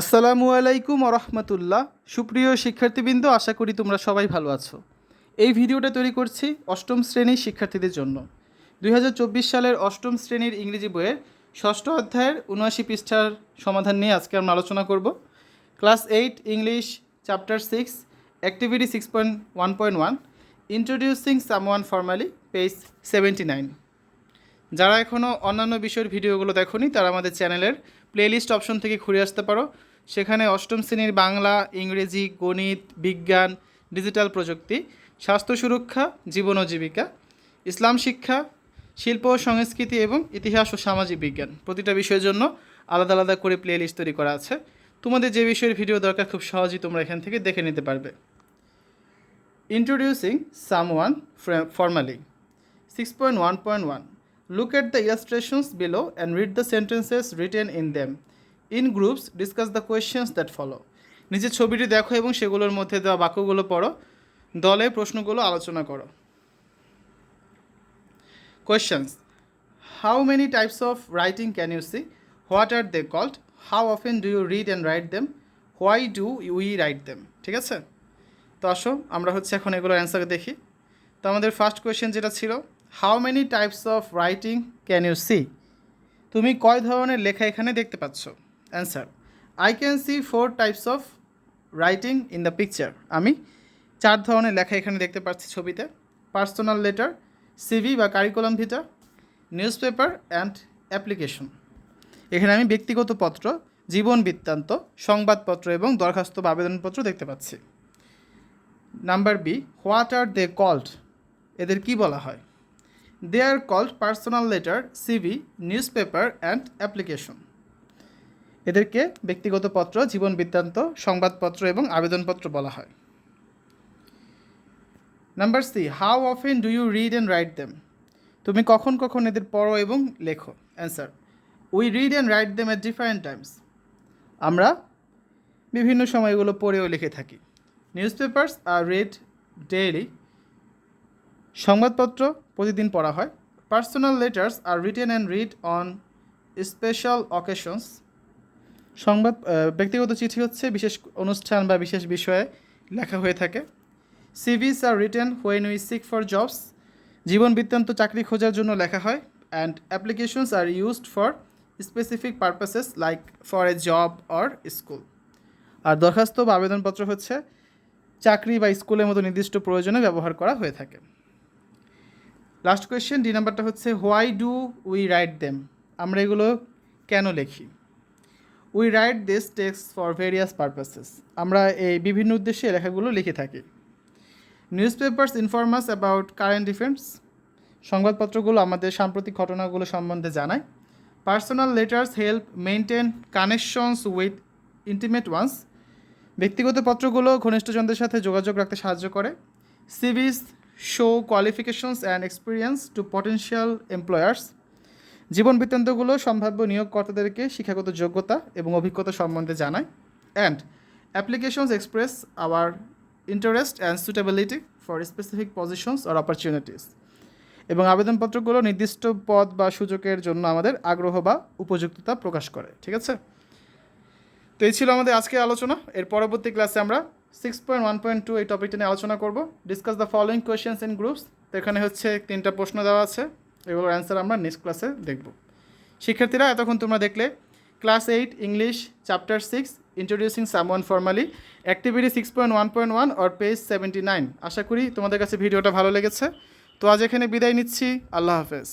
আসসালামু আলাইকুম রহমতুল্লাহ সুপ্রিয় শিক্ষার্থীবৃন্দ, আশা করি তোমরা সবাই ভালো আছো। এই ভিডিওটা তৈরি করছি অষ্টম শ্রেণির শিক্ষার্থীদের জন্য। দু হাজার চব্বিশ সালের অষ্টম শ্রেণির ইংরেজি বইয়ের ষষ্ঠ অধ্যায়ের উনআশি পৃষ্ঠার সমাধান নিয়ে আজকে আমরা আলোচনা করব। Class eight, English, chapter six, activity six point one point one, introducing someone formally, page seventy nine. যারা এখনও অন্যান্য বিষয়ের ভিডিওগুলো দেখোনি, তারা আমাদের চ্যানেলের প্লেলিস্ট অপশন থেকে ঘুরে আসতে পারো। সেখানে অষ্টম শ্রেণির বাংলা, ইংরেজি, গণিত, বিজ্ঞান ডিজিটাল প্রযুক্তি, স্বাস্থ্য সুরক্ষা, জীবন ও জীবিকা, ইসলাম শিক্ষা, শিল্প ও সংস্কৃতি এবং ইতিহাস ও সামাজিক বিজ্ঞান। প্রতিটা বিষয়ের জন্য আলাদা আলাদা করে প্লেলিস্ট তৈরি করা আছে। তোমাদের যে বিষয়ের ভিডিও দরকার, খুব সহজেই তোমরা এখান থেকে দেখে নিতে পারবে। Introducing someone formally 6.1.1 look at the illustrations below and read the sentences written in them. In groups, discuss the questions that follow. নিচে ছবিটি দেখো এবং সেগুলোর মধ্যে দেওয়া বাক্যগুলো পড়ো। দলে প্রশ্নগুলো আলোচনা করো। Questions how many types of writing can you see what are they called how often do you read and write them why do we write them ঠিক আছে? তো আসো, আমরা হচ্ছে এখন এগুলো অ্যান্সার দেখি। তো আমাদের ফার্স্ট কোয়েশ্চেন যেটা ছিল how many types of writing can you see তুমি কয় ধরনের লেখা এখানে দেখতে পাচ্ছ? Answer I can see four types of writing in the picture আমি চার ধরনের লেখা এখানে দেখতে পাচ্ছি ছবিতে। পার্সোনাল লেটার সিভি বা curriculum vitae newspaper and application এখানে আমি ব্যক্তিগত পত্র, জীবন বৃত্তান্ত, সংবাদপত্র এবং দরখাস্ত বা আবেদনপত্র দেখতে পাচ্ছি। Number B what are they called এদের কি বলা হয়? They are called personal letter CV news paper and application এদেরকে ব্যক্তিগত পত্র, জীবন বৃত্তান্ত, সংবাদপত্র এবং আবেদনপত্র বলা হয়। Number C how often do you read and write them তুমি কখন কখন এদের পড়ো এবং লেখো? Answer we read and write them at different times আমরা বিভিন্ন সময় এগুলো পড়েও লিখে থাকি। News papers are read daily সংবাদপত্র প্রতিদিন পড়া হয়। Personal letters are written and read on special occasions সংবাদ ব্যক্তিগত চিঠি হচ্ছে বিশেষ অনুষ্ঠান বা বিশেষ বিষয়ে লেখা হয়ে থাকে। CVs are written when we seek for jobs জীবন বৃত্তান্ত চাকরি খোঁজার জন্য লেখা হয় and applications are used for specific purposes like for a job or school আর দরখাস্ত বা আবেদনপত্র হচ্ছে চাকরি বা স্কুলের মতো নির্দিষ্ট প্রয়োজনে ব্যবহার করা হয়ে থাকে। লাস্ট কোয়েশ্চেন ডি নাম্বারটা হচ্ছে why do we write them আমরা এগুলো কেন লিখি? We write this text for various purposes আমরা এই বিভিন্ন উদ্দেশ্যে লেখাগুলো লিখে থাকি। News papers inform us about current events সংবাদপত্রগুলো আমাদের সাম্প্রতিক ঘটনাগুলো সম্বন্ধে জানায়। Personal letters help maintain connections with intimate ones ব্যক্তিগত পত্রগুলো ঘনিষ্ঠজনদের সাথে যোগাযোগ রাখতে সাহায্য করে। CVs show qualifications and experience to potential employers জীবন বৃত্তান্তগুলো সম্ভাব্য নিয়োগকর্তাদেরকে শিক্ষাগত যোগ্যতা এবং অভিজ্ঞতা সম্বন্ধে জানায়। And applications express our interest and suitability for specific positions or opportunities এবং আবেদনপত্রগুলো নির্দিষ্ট পদ বা সুযোগের জন্য আমাদের আগ্রহ বা উপযুক্ততা প্রকাশ করে। ঠিক আছে? তো এই ছিল আমাদের আজকের আলোচনা। এর পরবর্তী ক্লাসে আমরা six point one point two এই টপিকটা নিয়ে আলোচনা করব। Discuss the following questions in groups তো এখানে হচ্ছে তিনটা প্রশ্ন দেওয়া আছে। এগুলোর অ্যান্সার আমরা নেক্সট ক্লাসে দেখব। শিক্ষার্থীরা, এতক্ষণ তোমরা দেখলে class eight English chapter six introducing someone formally activity six point one point one or page seventy nine আশা করি তোমাদের কাছে ভিডিওটা ভালো লেগেছে। তো আজ এখানে বিদায় নিচ্ছি। আল্লাহ হাফেজ।